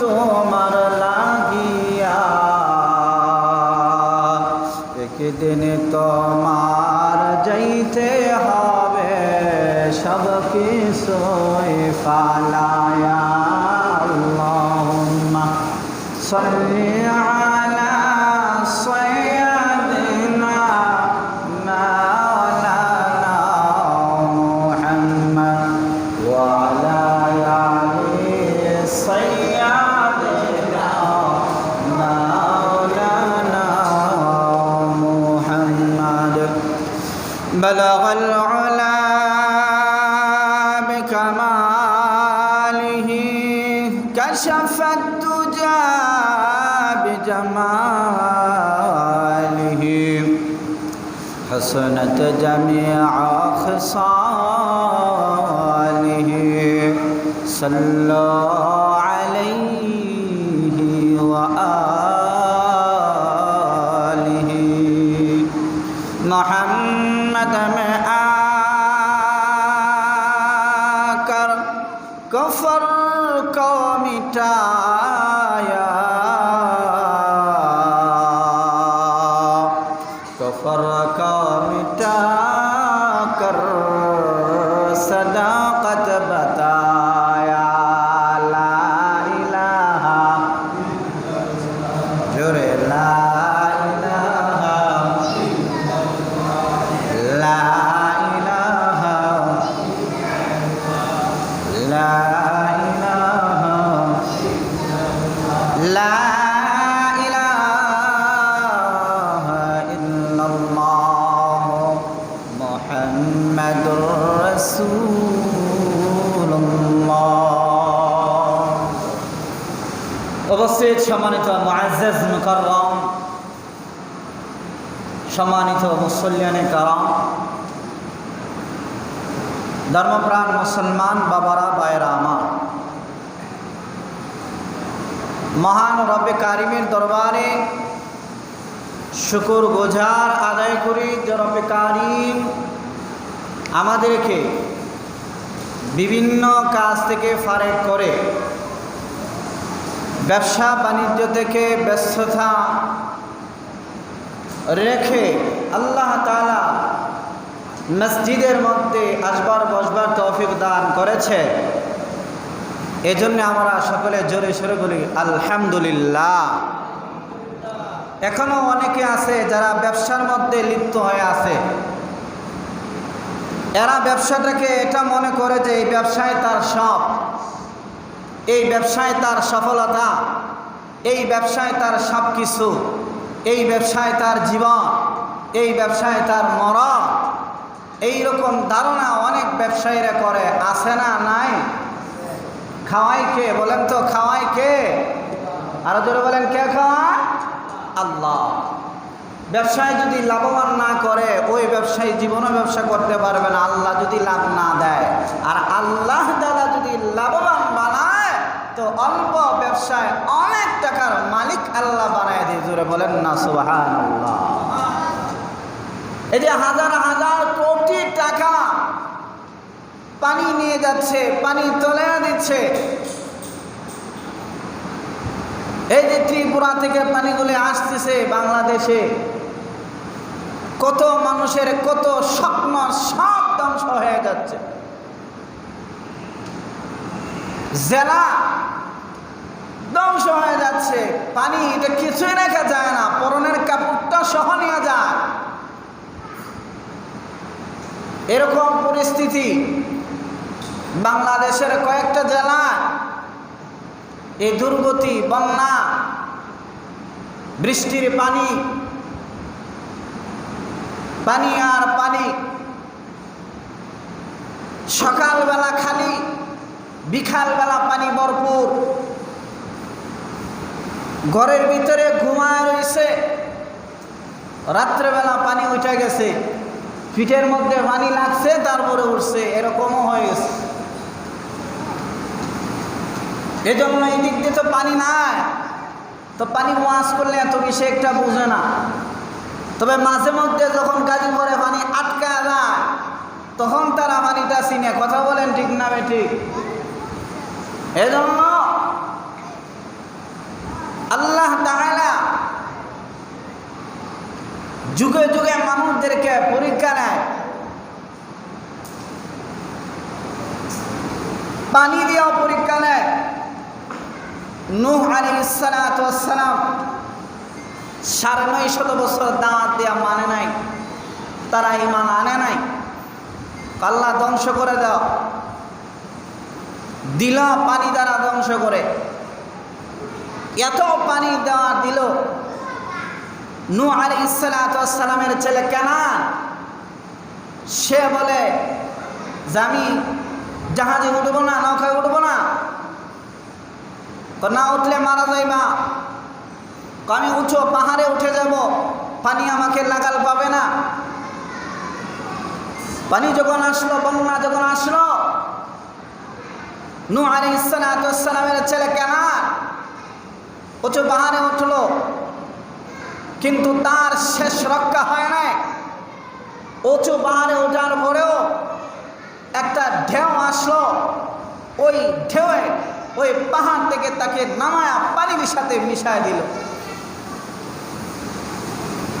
তোমার লাগিয়া। একদিন তোমার যাইতে হবে সব কিছুই ফালায়া। আল্লাহুম্মা حسنت جميع خصاله. صلى عليه. সম্মানিত সম্মানিত মুসল্লিয়ানে কারাম, ধর্মপ্রাণ মুসলমান বাবারা বায়রা আমার। মহান রব্বে কারিমের দরবারে শুকুর গোজার আদায় করি যে রব্বে কারিম আমাদেরকে বিভিন্ন কাজ থেকে ফারেক করে ব্যবসা বাণিজ্য থেকে ব্যস্ততা রেখে আল্লাহ তালা মসজিদের মধ্যে আসবার, বসবার তৌফিক দান করেছে। এজন্য আমরা সকলে জোরে সরে বলি, আলহামদুলিল্লাহ। এখনও অনেকে আছে যারা ব্যবসার মধ্যে লিপ্ত হয়ে আছে। এরা ব্যবসাটাকে এটা মনে করে যে এই ব্যবসায় তার সব এই ব্যবসায় তার সফলতা, এই ব্যবসায় তার সব কিছু এই ব্যবসায় তার জীবন, এই ব্যবসায় তার মরণ এই রকম ধারণা অনেক ব্যবসায়ীরা করে, আছে না নাই? খাওয়াই কে? বলেন তো খাওয়াই কে? আরও জোরে বলেন, কে খাওয়ায়? আল্লাহ। ব্যবসায় যদি লাভবান না করে, ওই ব্যবসায়ী জীবনও ব্যবসা করতে পারবে না, আল্লাহ যদি লাভ না দেয়। আর আল্লাহ দ্বারা যদি লাভবান তো অল্প ব্যবসায় অনেক টাকার মালিক আল্লাহ বানায় দিয়ে। জোরে বলেন না সুবাহান এই যে হাজার হাজার কোটি টাকা পানি নিয়ে যাচ্ছে, পানি তোলে দিচ্ছে। এই যে ত্রিপুরা থেকে পানিগুলি আসতেছে বাংলাদেশে, কত মানুষের কত স্বপ্ন সব ধ্বংস হয়ে যাচ্ছে। জেলা ধ্বংস হয়ে যাচ্ছে। পানি, এটা কিছুই রেখা যায় না। পরনের কাপড়টা সহ নিয়ে যায়। এরকম পরিস্থিতি বাংলাদেশের কয়েকটা জেলা এই দুর্গতি, বন্যা, বৃষ্টির পানি পানি আর পানি, সকালবেলা খালি, বিকালবেলা পানি ভরপুর। ঘরের ভিতরে ঘুমায় রয়েছে। রাত্রেবেলা পানি উঠে গেছে। পিঠের মধ্যে পানি লাগছে, তারপরে উঠছে। এরকমও হয়ে গেছে। এজন্য এই দিক দিয়ে তো পানি নাই। তো পানি ওয়াশ করলে এত বেশি একটা বুঝে না। তবে মাঝে মধ্যে যখন গাড়ি পরে পানি আটকা যায়, তখন তারা পানিটা চিনে কথা বলেন ঠিক না ঠিক? এজন্য আল্লাহ তাআলা যুগে যুগে মানুষদেরকে পরীক্ষা নেয়। পানি দিয়েও পরীক্ষা নেয়। নূহ ওয়াস সালাম সাড়ে নয় শত বছর দাঁত দেওয়া মানে নাই, তারা ইমান আনে নাই। আল্লাহ ধ্বংস করে দাও। দিলা পানি দ্বারা ধ্বংস করে। এত পানি দেওয়া দিল। নু আলী ইসালামের ছেলে কেনান, সে বলে, যে আমি জাহাজে উঠবো না, নৌকায় উঠবো না। না উঠলে মারা যাইবা আমি উঁচু পাহাড়ে উঠে যাব, পানি আমাকে লাগাল পাবে না। পানি যখন আসলো, বন্যা যখন আসলো নু আলী ইসালামের ছেলে কেনান উঁচু পাহাড়ে উঠল। কিন্তু তার শেষ রক্ষা হয় নাই। উঁচু পাহাড়ে ওঠার পরেও একটা ঢেউ আসলো। ওই ঢেউয়ে ওই পাহাড় থেকে তাকে নামায়া পানির সাথে মিশায় দিল।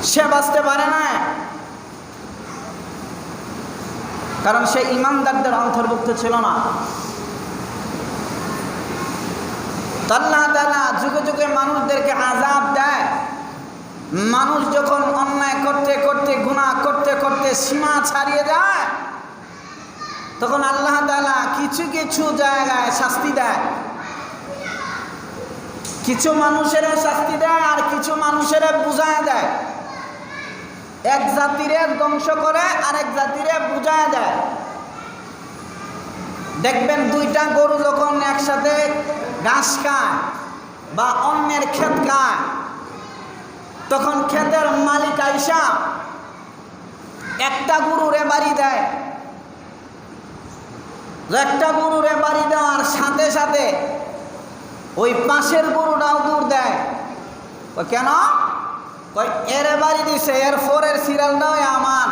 সে বাঁচতে পারে না কারণ সে ইমানদারদের অন্তর্ভুক্ত ছিল না। আল্লাহ তালা যুগে যুগে মানুষদেরকে আজাব দেয়। মানুষ যখন অন্যায় করতে করতে গুণা করতে করতে সীমা ছাড়িয়ে যায়, তখন আল্লাহ তালা কিছু কিছু জায়গায় শাস্তি দেয়। কিছু মানুষের শাস্তি দেয় আর কিছু মানুষের বুঝায় দেয়। এক জাতিরে ধ্বংস করে আর এক জাতিরে বুঝায় দেয়। দেখবেন দুইটা গরু যখন একসাথে ঘাস খায় বা অন্যের ক্ষেত খায়, তখন ক্ষেতের মালিক আইসা একটা গরুরে বাড়ি দেয়। একটা গরুরে বাড়ি দেওয়ার সাথে সাথে ওই পাশের গরুটাও দূর দেয়। ও কেন? এরে বাড়ি দিছে, এর ফোরের সিরিয়ালটাও আমার।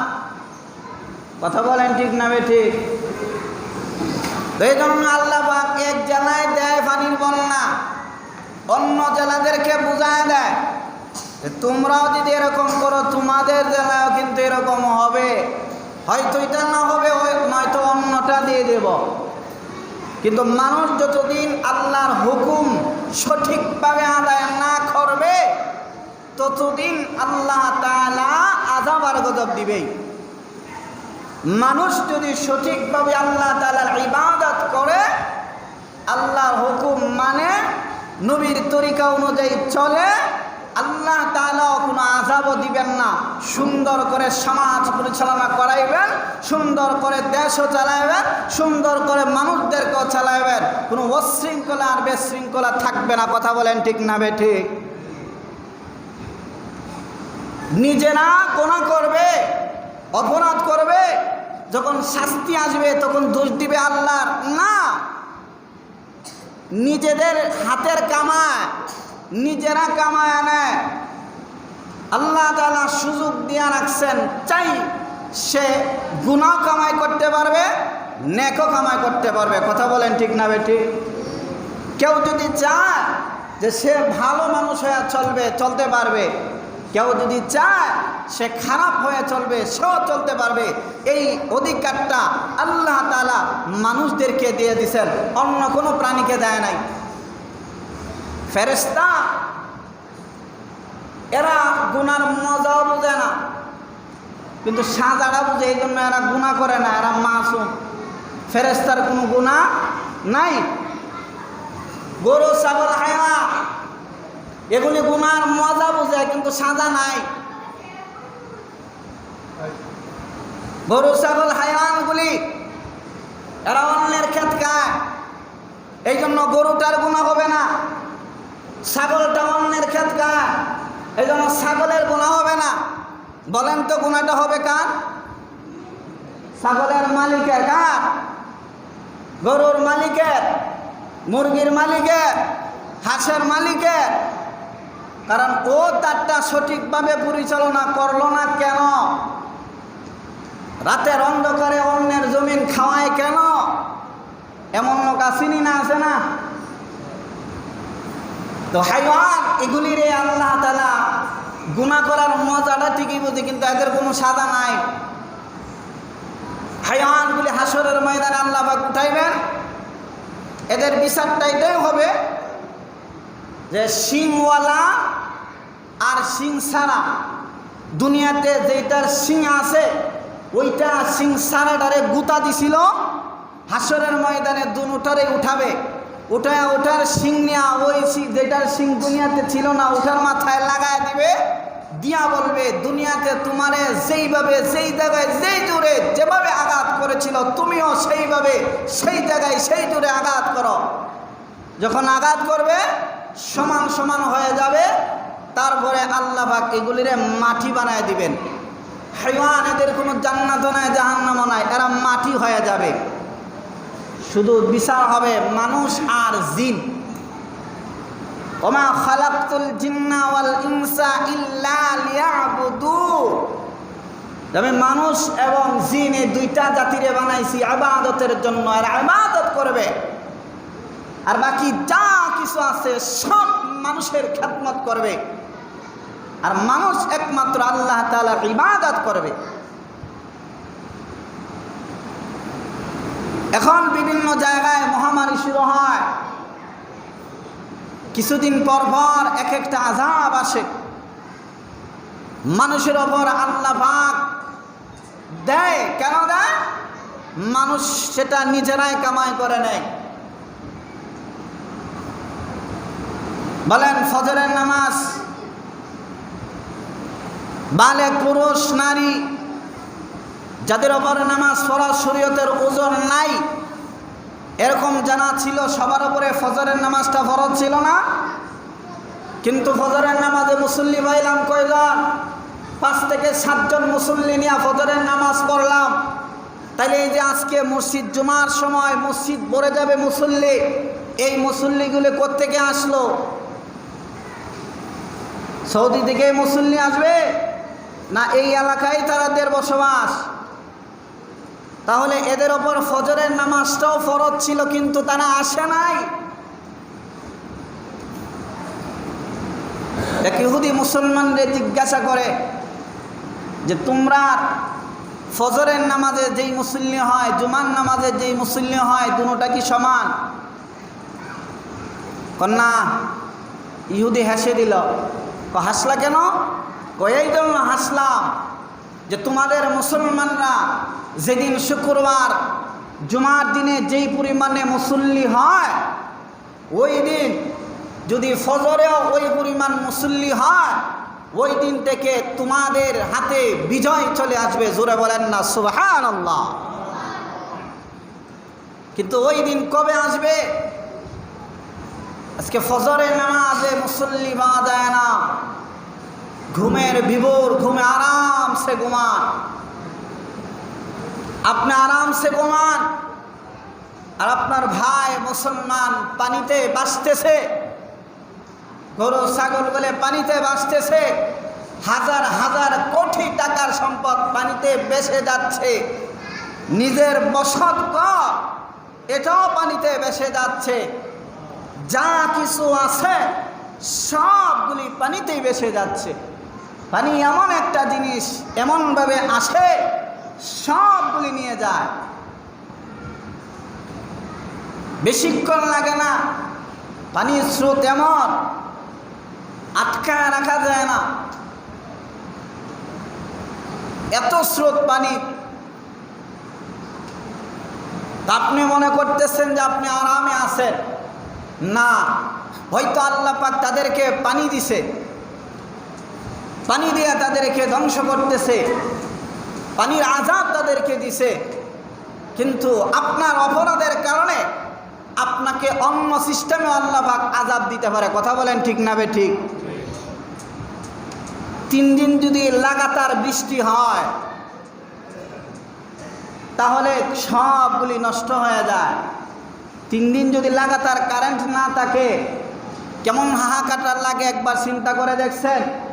কথা বলেন ঠিক না বে ঠিক? এই জন্য আল্লাহ এক জেলায় দেয় পানির বন্যা। অন্য জেলাদেরকে বুঝায় দেয়। তোমরাও যদি এরকম করো, তোমাদের জেলাও কিন্তু এরকম হবে। হয়তো এটা না হবে নয়তো অন্যটা দিয়ে দেব। কিন্তু মানুষ যতদিন আল্লাহর হুকুম সঠিকভাবে আদায় না করবে, ততদিন আল্লাহ তালা আজাব আর গজব দিবেই। মানুষ যদি সঠিকভাবে আল্লাহ তালার ইবাদত করে, আল্লাহর হুকুম মানে নবীর তরিকা অনুযায়ী চলে, আল্লাহ তালাও কোনো আজাবও দিবেন না। সুন্দর করে সমাজ পরিচালনা করাইবেন, সুন্দর করে দেশও চালাইবেন, সুন্দর করে মানুষদেরকেও চালাইবেন। কোনো অশৃঙ্খলা আর বেশৃঙ্খলা থাকবে না। কথা বলেন ঠিক না বে ঠিক? নিজেরা গোনা করবে, অপরাধ করবে, যখন শাস্তি আসবে তখন দোষ দিবে আল্লাহর। না নিজেদের হাতের কামায়, নিজেরা কামায় আনে। আল্লাহ তালা সুযোগ দিয়ে রাখছেন, চাই সে গুণাও কামাই করতে পারবে নেকও কামাই করতে পারবে। কথা বলেন ঠিক না বেটি? কেউ যদি চায় যে সে ভালো মানুষ হয়ে চলবে, চলতে পারবে, কেউ যদি চায় সে খারাপ হয়ে চলবে, সেও চলতে পারবে। এই অধিকারটা আল্লাহ তালা মানুষদেরকে দিয়ে দিছেন, অন্য কোনো প্রাণীকে দেয় নাই। ফেরেস্তা এরা গুনার মজাও বুঝে না, কিন্তু সাজাটা বুঝে, এই জন্য এরা গুণা করে না, এরা মাসুম। ফেরেস্তার কোনো গুণা নাই। গরু, ছাগল হায়া এগুলি গুনার মজা বুঝে, কিন্তু সাজা নাই। গরু, ছাগল হায়ানগুলি এরা অন্যের ক্ষেত এই জন্য গরুটার গুণা হবে না। ছাগলটা অন্যের ক্ষেত এই জন্য ছাগলের গুণা হবে না। বলেন তো গুণাটা হবে কার? ছাগলের মালিকের কার? গরুর মালিকের, মুরগির মালিকের, হাঁসের মালিকের। কারণ ও তারটা সঠিকভাবে পরিচালনা করল না কেন? রাতের অন্ধকারে অন্যের জমিন খাওয়ায় কেন? এমন লোক আসেনি না আছে না? তো হাইওয়ান এগুলির আল্লাহ তালা গুণা করার মজাটা ঠিকই বুঝি, কিন্তু এদের কোনো সাদা নাই। হাইওয়ানগুলি হাসরের ময়দানে আল্লাহ পাক উঠাইবেন। এদের বিচারটা এটাই হবে যে শিংওয়ালা আর শিং ছাড়া দুনিয়াতে যেটার শিং আছে ওইটা শিং সারাটারে গুতা দিছিল। হাসরের ময়দানে দুটারে উঠাবে। উঠায় ওঠার শিং নেওয়া ওই যেটার শিং দুনিয়াতে ছিল না ওঠার মাথায় লাগায় দিবে। দিয়া বলবে, দুনিয়াতে তোমারে যেইভাবে, যেই জায়গায়, যেই জোরে যেভাবে আঘাত করেছিল, তুমিও সেইভাবে, সেই জায়গায়, সেই জোরে আঘাত করো। যখন আঘাত করবে, সমান সমান হয়ে যাবে। তারপরে আল্লাহ এগুলিরে মাটি বানায় দিবেন। হাইওয়ান এদের কোনো জান্নাত নাই, জাহান্নামও নাই, এরা মাটি হয়ে যাবে। শুধু বিচার হবে মানুষ আর জিন। ওমা খালাকতুল জিন্না ওয়াল ইনসা ইল্লা লিয়াবুদুন আমি মানুষ এবং জিন এই দুইটা জাতিরে বানাইছি আবাদতের জন্য, আর আবাদত করবে। আর বাকি যা কিছু আছে সব মানুষের খ্যাতমত করবে। আর মানুষ একমাত্র আল্লাহ তালার ইবাদত করবে। এখন বিভিন্ন জায়গায় মহামারী শুরু হয়। কিছুদিন পর পর এক একটা আজাব আসে। মানুষের ওপর আল্লাহ পাক দেয়। কেন দেয়? মানুষ সেটা নিজেরাই কামাই করে নেয়। বলেন, ফজরের নামাজ বালে পুরুষ, নারী, যাদের ওপরে নামাজ পড়া শরীয়তের ওজন নাই, এরকম জানা ছিল সবার উপরে ফজরের নামাজটা ফরজ ছিল না? কিন্তু ফজরের নামাজে মুসল্লি পাইলাম কয়জন? পাঁচ থেকে সাতজন মুসল্লি নিয়ে ফজরের নামাজ পড়লাম। তাইলে এই যে আজকে মসজিদ জুমার সময় মসজিদ ভরে যাবে মুসল্লি, এই মুসল্লিগুলো কোত্থেকে আসলো? সৌদি থেকে মুসল্লি আসবে? না এই এলাকায় তাদের বসবাস। তাহলে এদের ওপর ফজরের নামাজটাও ফরজ ছিল, কিন্তু তারা আসে নাই। এক ইহুদি মুসলমানদের জিজ্ঞাসা করে যে, তোমরা ফজরের নামাজে যেই মুসল্লি হয়, জুমার নামাজে যেই মুসল্লি হয়, দুটা কি সমান? কন্যা, ইহুদি হেসে দিল হাসলা কেন? জন্য হাসলাম যে তোমাদের মুসলমানরা যেদিন শুক্রবার জুমার দিনে যেই পরিমাণে মুসল্লি হয়, ওই দিন যদি ফজরেও ওই পরিমাণ মুসল্লি হয়, ওই দিন থেকে তোমাদের হাতে বিজয় চলে আসবে, জোরে বলেন না সুবাহান কিন্তু ওই দিন কবে আসবে? আজকে ফজরের নামাজে মুসল্লি পাওয়া যায় না। ঘুমের বিভোর, ঘুমে আরামসে ঘুমান। আপনি আরামসে ঘুমান। আর আপনার ভাই মুসলমান পানিতে বাঁচতেছে গরু, ছাগল বলে পানিতে বাঁচতেছে হাজার হাজার কোটি টাকার সম্পদ পানিতে বেসে যাচ্ছে। নিজের বসত ঘর এটাও পানিতে বেসে যাচ্ছে। যা কিছু আছে, সবগুলি পানিতেই বেসে যাচ্ছে। পানি এমন একটা জিনিস এমনভাবে আসে, সবগুলি নিয়ে যায়। বেশিক্ষণ লাগে না, পানির স্রোত এমন, আটকায় রাখা যায় না। এত স্রোত পানি। আপনি মনে করতেছেন যে আপনি আরামে আছেন? না, হয়তো আল্লাহ পাক তাদেরকে পানি দিছে। পানি দিয়ে তাদেরকে ধ্বংস করতেছে। পানির আজাব তাদেরকে দিছে। কিন্তু আপনার অপরাধের কারণে আপনাকে অন্য সিস্টেমে আল্লাহ পাক আজাব দিতে পারে। কথা বলেন ঠিক না ঠিক? তিন দিন যদি লাগাতার বৃষ্টি হয়, তাহলে সবগুলি নষ্ট হয়ে যায়। তিন দিন যদি লাগাতার কারেন্ট না থাকে, কেমন হাহাকাটার লাগে একবার চিন্তা করে দেখছেন?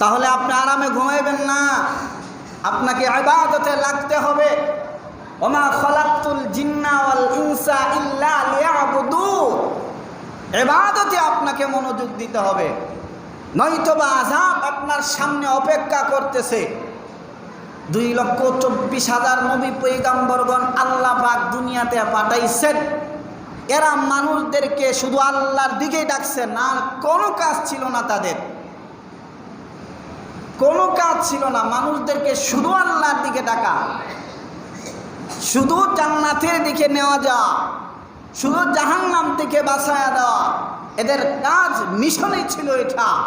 তাহলে আপনি আরামে ঘুমাইবেন না। আপনাকে আবাদতে লাগতে হবে। ওমা খলাক্তুল জিন্না ওয়াল ইনসা ইল্লা লিয়াবুদু। এবাদতে আপনাকে মনোযোগ দিতে হবে। নয়তোবা আজাব আপনার সামনে অপেক্ষা করতেছে। দুই লক্ষ চব্বিশ হাজার নবী পৈগাম্বরগণ আল্লাহ পাক দুনিয়াতে পাঠাইছেন। এরা মানুষদেরকে শুধু আল্লাহর দিকেই ডাকছেন আর কোনো কাজ ছিল না তাদের। কোনো কাজ ছিল না। মানুষদেরকে শুধু আল্লাহর দিকে ডাকা। শুধু জান্নাতের দিকে নেওয়া যাওয়া। শুধু জাহান্নাম থেকে বাঁচায়া দেওয়া। এদের কাজ মিশনই ছিল এটা।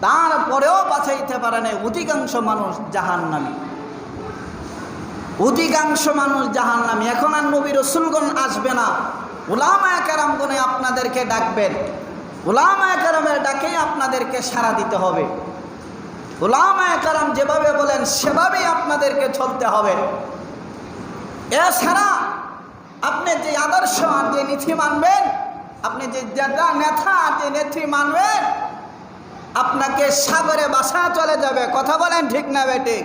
তারপরেও বাঁচাইতে পারে না অধিকাংশ মানুষ জাহান্নামী। অধিকাংশ মানুষ জাহান্নামী। এখন আর নবী রসুলগণ আসবে না। ওলামায় কারামগণে আপনাদেরকে ডাকবেন। ওলামায় কারামের ডাকেই আপনাদেরকে সাড়া দিতে হবে। ওলামায় কারাম যেভাবে বলেন, সেভাবেই আপনাদেরকে চলতে হবে। এছাড়া আপনি যে আদর্শ আর যে নীতি মানবেন, আপনি যে নেতা আর যে নেত্রী মানবেন, আপনাকে সাগরে বাসা চলে যাবে। কথা বলেন ঠিক না বেঠিক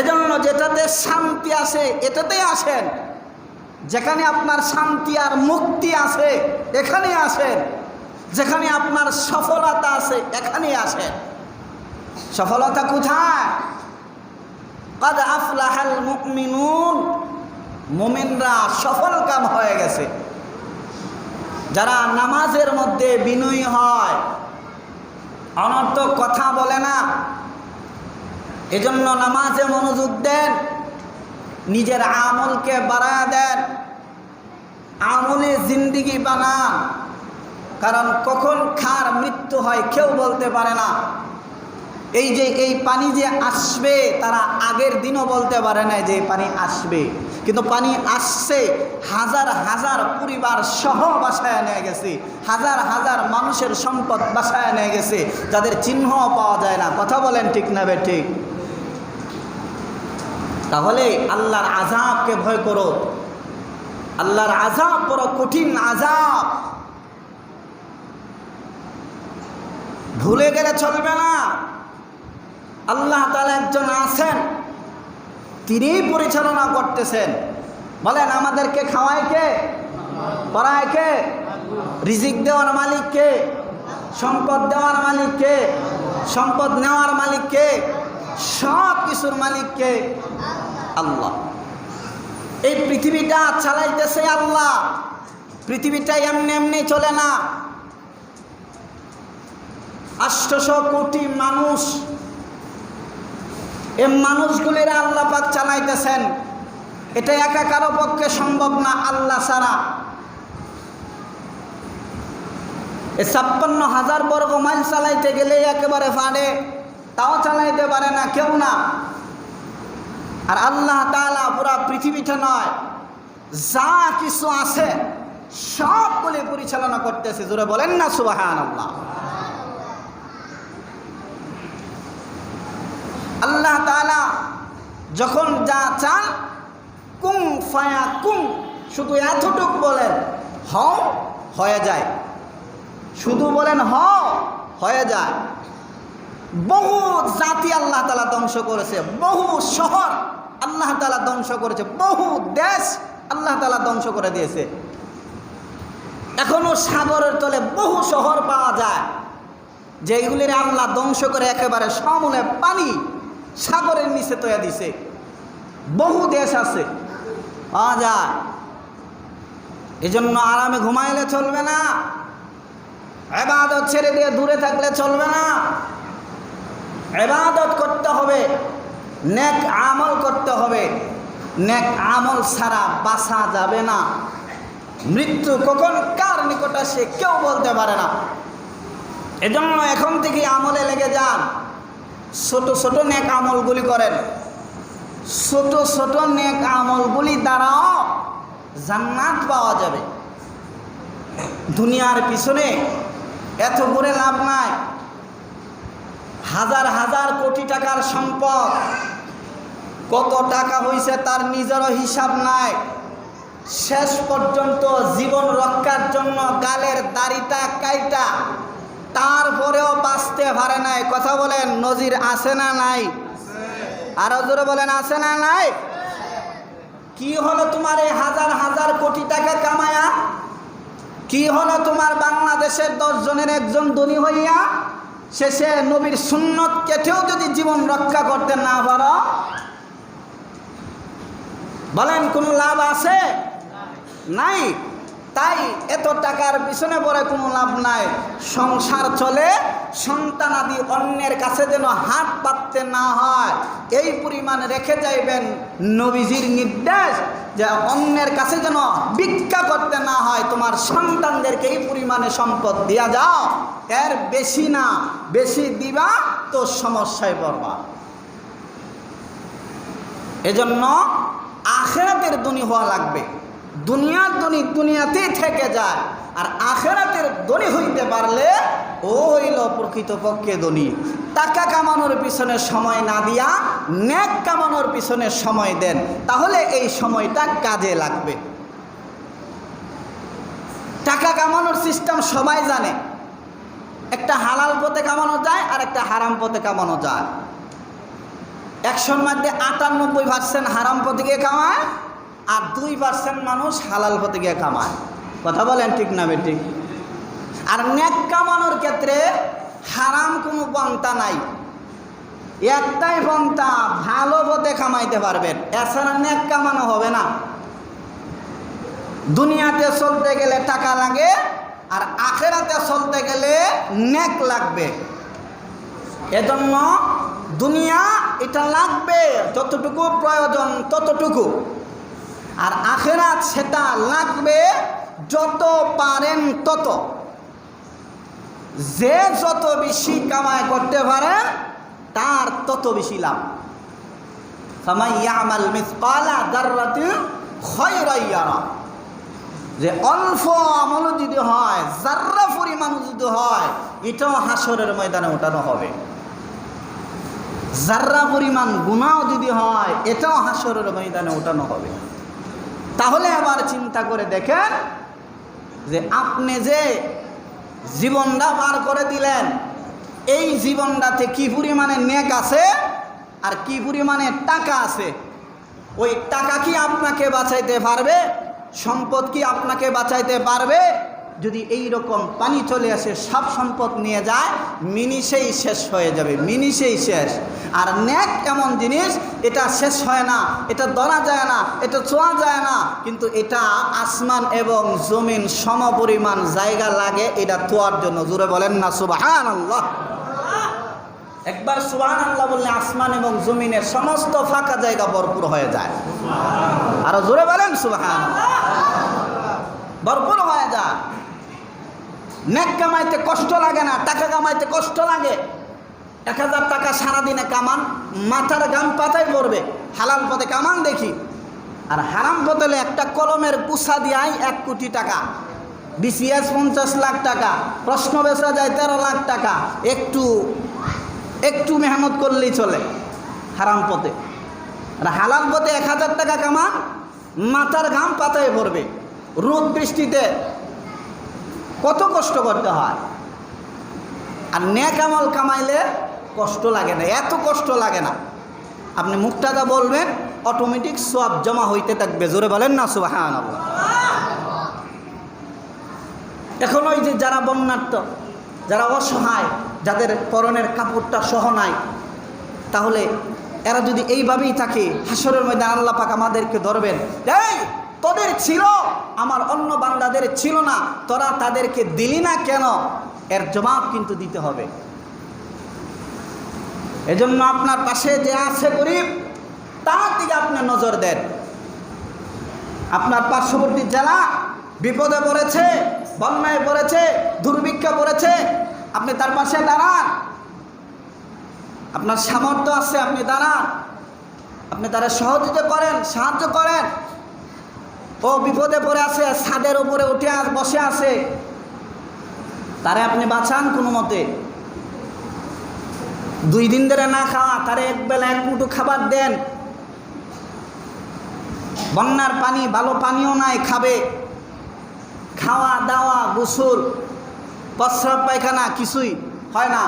এজন্য যেটাতে শান্তি আছে এটাতেই আসেন। যেখানে আপনার শান্তি আর মুক্তি আছে এখানে আসেন। যেখানে আপনার সফলতা আছে এখানেই আসেন সফলতা কোথায়? কাদ মুমিনরা সফল কাম হয়ে গেছে। যারা নামাজের মধ্যে বিনয়ী হয়, অনর্থক কথা বলে না, এজন্য নামাজে মনোযোগ দেন, নিজের আমলকে বাড়ায় দেন, আমলে জিন্দিগি বানান। কারণ কখন খার মৃত্যু হয় কেউ বলতে পারে না। এই যে, এই পানি যে আসবে, তারা আগের দিনও বলতে পারে না যে পানি আসবে। কিন্তু পানি আসছে, হাজার হাজার পরিবার সহ বাসায় নিয়ে গেছে। হাজার হাজার মানুষের সম্পদ বাসায় নিয়ে গেছে, যাদের চিহ্ন পাওয়া যায় না। কথা বলেন ঠিক না বে ঠিক? তাহলে আল্লাহর আজাবকে ভয় করো। আল্লাহর আজাব বড় কঠিন আজাব ভুলে গেলে চলবে না। আল্লাহ তালা একজন আছেন, তিনিই পরিচালনা করতেছেন। বলেন, আমাদেরকে খাওয়ায় কে? পড়ায় কে? রিজিক দেওয়ার মালিক কে? সম্পদ দেওয়ার মালিক কে? সম্পদ নেওয়ার মালিক কে? সব কিছুর মালিক কে? আল্লাহ। এই পৃথিবীটা চালাইতেছে আল্লাহ। পৃথিবীটা এমনি এমনি চলে না। আষ্টশো কোটি মানুষ। এ মানুষগুলির আল্লাহ পাক চালাইতেছেন। এটা একা কারও পক্ষে সম্ভব না, আল্লাহ ছাড়া। এ ছাপ্পান্ন হাজার বর্গ মাইল চালাইতে গেলে একেবারে ফাড়ে তাও চালাইতে পারে না, কেউ না। আর আল্লাহ তালা পুরা পৃথিবীটা নয়, যা কিছু আছে সবগুলি পরিচালনা করতেছে। জোরে বলেন না সুবাহান আল্লাহ আল্লাহ তালা যখন যা চান, কুং ফায়া কুং, শুধু এতটুক বলেন হ হয়ে যায়। শুধু বলেন হ হয়ে যায়। বহু জাতি আল্লাহ তালা ধ্বংস করেছে, বহু শহর আল্লাহ তালা ধ্বংস করেছে, বহু দেশ আল্লাহ তালা ধ্বংস করে দিয়েছে। এখনও সাগরের তলে বহু শহর পাওয়া যায় যেগুলির আল্লাহ ধ্বংস করে একেবারে সমূলে পানি সাগরের নিচে তৈয়া দিছে। বহু দেশ আছে। পাওয়া যায়। এজন্য আরামে ঘুমাইলে চলবে না। এবাদত ছেড়ে দিয়ে দূরে থাকলে চলবে না। এবাদত করতে হবে। নেক আমল করতে হবে। নেক আমল ছাড়া বাঁচা যাবে না। মৃত্যু কখন কার নিকট আসে কেউ বলতে পারে না। এজন্য এখন থেকে আমলে লেগে যান। ছোট ছোট নেক আমলগুলি করেন। ছোট ছোট নেক আমলগুলি দ্বারাও জান্নাত পাওয়া যাবে। দুনিয়ার পিছনে এত করে লাভ নাই। হাজার হাজার কোটি টাকার সম্পদ। কত টাকা হয়েছে তার নিজেরও হিসাব নাই। শেষ পর্যন্ত জীবন রক্ষার জন্য গালের দাড়িটা কাইটা তারপরেও বাঁচতে পারে নাই। কথা বলেন, নজির আছে না নাই? আরও জোরে বলেন, আছে না নাই? কি হলো তোমার এই হাজার হাজার কোটি টাকা কামায়া? কি হলো তোমার বাংলাদেশের দশ জনের একজন ধনী হইয়া? শেষে নবীর সুন্নত কেটেও যদি জীবন রক্ষা করতে না পারো? বলেন, কোনো লাভ আছে? নাই? তাই এত টাকার পিছনে পড়ে কোনো লাভ নাই। সংসার চলে সন্তানাদি অন্যের কাছে যেন হাত পাততে না হয়। এই পরিমাণ রেখে যাইবেন নবীজির নির্দেশ যে অন্যের কাছে যেন ভিক্ষা করতে না হয়। তোমার সন্তানদেরকে এই পরিমাণে সম্পদ দিয়া যাও। এর বেশি না, বেশি দিবা, তো সমস্যায় পড়বা। এজন্য আখেরাতের দুনি হওয়া লাগবে। দুনিয়ার ধনী দুনিয়াতেই থেকে যায়, আর আখেরাতের ধনী হইতে পারলে ও হইল প্রকৃতপক্ষে ধনী। টাকা কামানোর পিছনে সময় না দিয়া ন্যাক কামানোর পিছনে সময় দেন, তাহলে এই সময়টা কাজে লাগবে। টাকা কামানোর সিস্টেম সবাই জানে। একটা হালাল পথে কামানো যায়, আর একটা হারাম পথে কামানো যায়। একশোর মধ্যে আটানব্বই পার্সেন্ট হারাম পথে গিয়ে কামায় আর দুই পার্সেন্ট মানুষ হালাল পথে গিয়ে কামায়। কথা বলেন ঠিক না বেঠিক আর নেক কামানোর ক্ষেত্রে হারাম কোনো পন্থা নাই। একটাই পন্থা, ভালো পথে কামাইতে পারবেন। এছাড়া নেক কামানো হবে না। দুনিয়াতে চলতে গেলে টাকা লাগে, আর আখেরাতে চলতে গেলে নেক লাগবে। এজন্য দুনিয়া এটা লাগবে, যতটুকু প্রয়োজন ততটুকু। আর আখেরাত সেটা লাগবে যত পারেন তত। যে যত বেশি কামাই করতে পারে, তার তত বেশি লাভ। সামাইয়ামাল মিসকালা দাররাতিন খায়রান ইয়ারা। যে অল্প আমল যদি হয় জার্রা পরিমাণ যদি হয়, এটাও হাসরের ময়দানে ওঠানো হবে। জার্রা পরিমাণ গুণাও যদি হয়, এটাও হাসরের ময়দানে ওঠানো হবে। তাহলে আবার চিন্তা করে দেখেন যে আপনি যে জীবনটা পার করে দিলেন, এই জীবনটাতে কী পরিমাণে নেক আছে আর কী পরিমাণে টাকা আছে? ওই টাকা কি আপনাকে বাঁচাইতে পারবে? সম্পদ কি আপনাকে বাঁচাইতে পারবে? যদি এই রকম পানি চলে আসে সব সম্পদ নিয়ে যায় মিনিশেই শেষ হয়ে যাবে মিনিশেই শেষ। আর ন্যাক এমন জিনিস, এটা শেষ হয় না, এটা ধরা যায় না, এটা ছোঁয়া যায় না, কিন্তু এটা আসমান এবং জমিন সমপরিমাণ জায়গা লাগে, এটা তোয়ার জন্য। জুড়ে বলেন না সুবাহান আল্লাহ একবার সুবাহান আল্লাহ বললে আসমান এবং জমিনের সমস্ত ফাঁকা জায়গা ভরপুর হয়ে যায়। আরও জোরে বলেন সুবাহান ভরপুর হয়ে যায় নেক কামাইতে কষ্ট লাগে না, টাকা কামাইতে কষ্ট লাগে। এক হাজার টাকা সারাদিনে কামান, মাথার গাম পাতায় পড়বে হালাল পথে কামান দেখি। আর হারাম বদলে একটা কলমের কুসা দিয়াই এক কোটি টাকা। বিসিএস পঞ্চাশ লাখ টাকা, প্রশ্ন বেচা যায় তেরো লাখ টাকা। একটু একটু মেহনত করলেই চলে হারাম পথে। আর হালাল পথে এক হাজার টাকা কামান, মাথার ঘাম পাতায় পড়বে রোদ বৃষ্টিতে কত কষ্ট করতে হয়। আর ন্যাক আমল কামাইলে কষ্ট লাগে না, এত কষ্ট লাগে না। আপনি মুখটাটা বলবেন অটোমেটিক সব জমা হইতে থাকবে। জোরে বলেন না সুবাহান এখন ওই যে যারা বন্যার্থ, যারা অসহায়, যাদের পরনের কাপড়টা সহ নাই, তাহলে এরা যদি এইভাবেই থাকে, হাসরের মধ্যে আল্লাহ পাক আমাদেরকে ধরবেন, এই তোদের ছিল, আমার অন্য বান্দাদের ছিল না। তোরা তাদেরকে দিলি না কেন? এর জবাব কিন্তু দিতে হবে। এজন্য আপনার পাশে যে আছে গরিব, তার দিকে আপনি নজর দেন। আপনার পার্শ্ববর্তী জেলা বিপদে পড়েছে, বন্যায় পড়েছে, দুর্ভিক্ষে পড়েছে, আপনি তার পাশে দাঁড়ান। আপনার সামর্থ্য আছে, আপনি দাঁড়ান। আপনি তারা সহযোগিতা করেন, সাহায্য করেন। ও বিপদে পড়ে আছে, ছাদের উপরে উঠে বসে আছে। তারে আপনি বাঁচান কোনো মতে। দুই দিন ধরে না খাওয়া, তারে এক বেলা এক মুঠো খাবার দেন। বন্যার পানি, ভালো পানিও নাই, খাবে। খাওয়া, দাওয়া, গোসল, প্রস্রাব, পায়খানা, কিছুই হয় না।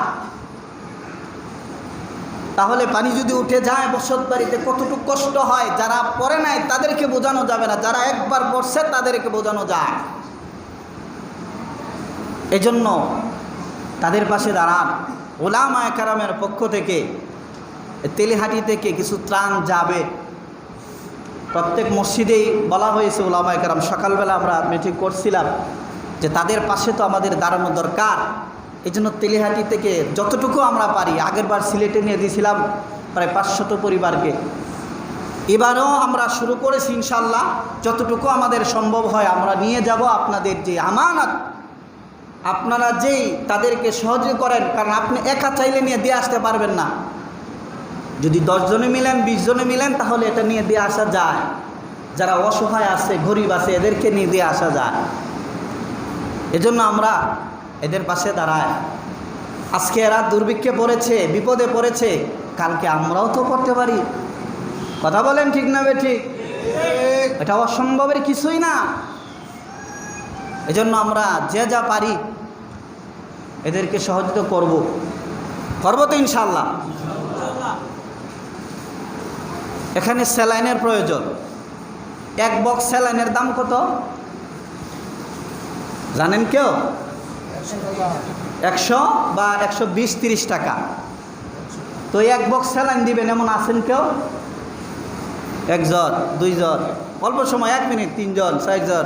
তাহলে পানি যদি উঠে যায় বসত বাড়িতে কতটুকু কষ্ট হয়, যারা পড়ে নাই তাদেরকে বোঝানো যাবে না, যারা একবার পড়ছে তাদেরকে বোঝানো যায়। এজন্য তাদের পাশে দাঁড়ান। ওলামা কারামের পক্ষ থেকে তেলিহাটি থেকে কিছু ত্রাণ যাবে। প্রত্যেক মসজিদেই বলা হয়েছে ওলামা কারাম, সকালবেলা আমরা মিটিং করছিলাম যে তাদের পাশে তো আমাদের দাঁড়ানো দরকার। এই জন্য তেলিহাটি থেকে যতটুকু আমরা পারি, আগেরবার সিলেটে নিয়ে দিয়েছিলাম প্রায় পাঁচশত পরিবারকে। এবারও আমরা শুরু করেছি ইনশাল্লাহ যতটুকু আমাদের সম্ভব হয় আমরা নিয়ে যাব আপনাদের যে আমানত। আপনারা যেই তাদেরকে সহজে করেন, কারণ আপনি একা চাইলে নিয়ে দিয়ে আসতে পারবেন না। যদি দশজনে মিলেন, বিশ জনে মিলেন, তাহলে এটা নিয়ে দিয়ে আসা যায়। যারা অসহায় আছে, গরিব আছে, এদেরকে নিয়ে দিয়ে আসা যায়। এজন্য আমরা এদের পাশে দাঁড়ায়। আজকে এরা দুর্ভিক্ষে পড়েছে, বিপদে পড়েছে, কালকে আমরাও তো করতে পারি। কথা বলেন ঠিক না ঠিক এটা অসম্ভবের কিছুই না। এজন্য আমরা যে যা পারি, এদেরকে সহযোগিতা করব। করব তো ইনশাল্লাহ এখানে স্যালাইনের প্রয়োজন। এক বক্স স্যালাইনের দাম কত? জানেন কেউ? একশো বা একশো বিশ তিরিশ টাকা। তো এক বক্স স্যালাইন দিবেন, এমন আছেন কেউ? একজন দুইজন অল্প সময়, এক মিনিট, তিনজন, চারজন,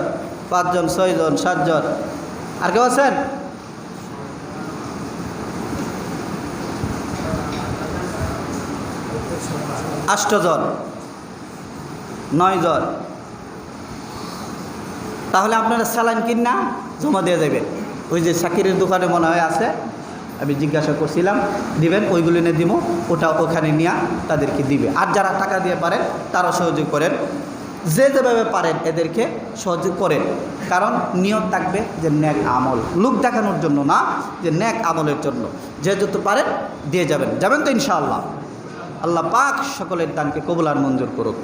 পাঁচজন, ছয়জন, সাতজন। আর কেউ আছেন? আষ্টজন নয়জন তাহলে আপনারা স্যালাইন কিনা জমা দিয়ে দেবেন। ওই যে সাকিরের দোকানে মনে হয় আছে, আমি জিজ্ঞাসা করছিলাম, দিবেন, ওইগুলো নিয়ে দিব ওটা ওখানে নিয়ে তাদেরকে দিবে। আর যারা টাকা দিয়ে পারেন তারা সহযোগ করেন। যে যেভাবে পারেন, এদেরকে সহযোগ করেন। কারণ নিয়ত থাকবে যে ন্যাক আমল। লুক দেখানোর জন্য না, যে ন্যাক আমলের জন্য। যে যত পারেন, দিয়ে যাবেন। যাবেন তো ইনশাআল্লাহ। আল্লাহ পাক সকলের দানকে কবুলার মঞ্জুর করুক।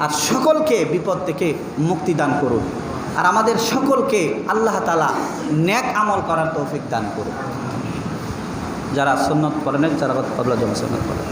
আর সকলকে বিপদ থেকে মুক্তি দান করুন আর আমাদের সকলকে আল্লাহ তালা ন্যাক আমল করার তৌফিক দান করুন যারা সন্ন্যত করেন যারা কবলা জমা সন্ন্যত করেন